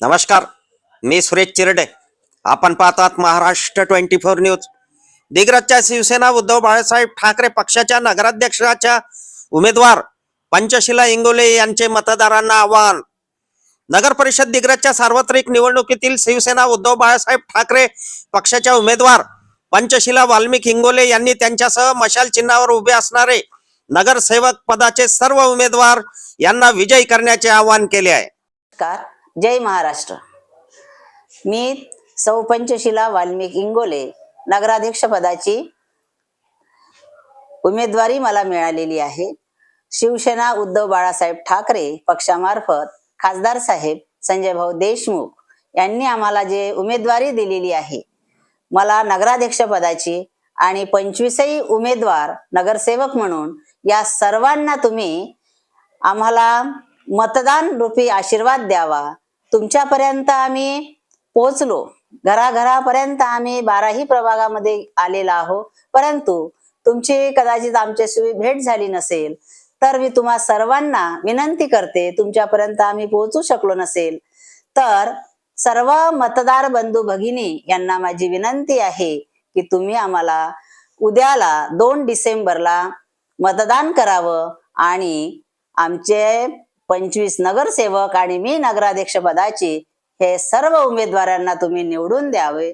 नमस्कार मी सुरेश चिरडे. आपण पाहतात महाराष्ट्र ट्वेंटी फोर न्यूज. दिग्रजच्या शिवसेना उद्धव बाळासाहेब ठाकरे पक्षाच्या नगराध्यक्षाच्या उमेदवार पंचशिला इंगोले यांचे मतदारांना आवाहन. नगर परिषद दिग्रजच्या सार्वत्रिक निवडणुकीतील शिवसेना उद्धव बाळासाहेब ठाकरे पक्षाच्या उमेदवार पंचशिला वाल्मिक हिंगोले यांनी त्यांच्यासह मशाल चिन्हावर उभे असणारे नगरसेवक पदाचे सर्व उमेदवार यांना विजयी करण्याचे आवाहन केले आहे. जय महाराष्ट्र. मी सौ पंचशिला वाल्मिक इंगोले नगराध्यक्ष पदाची उमेदवारी मला मिळालेली आहे. शिवसेना उद्धव बाळासाहेब ठाकरे पक्षामार्फत खासदार साहेब संजय भाऊ देशमुख यांनी आम्हाला जे उमेदवारी दिलेली आहे मला नगराध्यक्ष पदाची आणि पंचवीसही उमेदवार नगरसेवक म्हणून या सर्वांना तुम्ही आम्हाला मतदान रूपी आशीर्वाद द्यावा तुमच्यापर्यंत आम्ही पोचलो घराघरापर्यंत आम्ही बाराही प्रभागामध्ये आलेलो आहोत. परंतु तुमची कदाचित आमच्याशी भेट झाली नसेल तर मी तुम्हा सर्वांना विनंती करते तुमच्यापर्यंत आम्ही पोहोचू शकलो नसेल तर सर्व मतदार बंधू भगिनी यांना माझी विनंती आहे की तुम्ही आम्हाला उद्याला दोन डिसेंबरला मतदान करावं आणि आमचे पंचवीस नगरसेवक आणि मी नगराध्यक्ष पदाची हे सर्व उमेदवारांना तुम्ही निवडून द्यावे.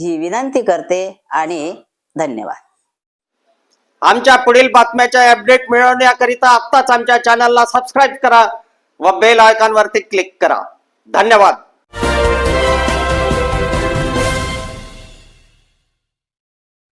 ही विनंती करते आणि धन्यवाद. आमच्या पुढील बातम्याच्या अपडेट मिळवण्याकरिता आत्ताच आमच्या चॅनलला सबस्क्राईब करा व बेल आयकॉनवरती क्लिक करा. धन्यवाद.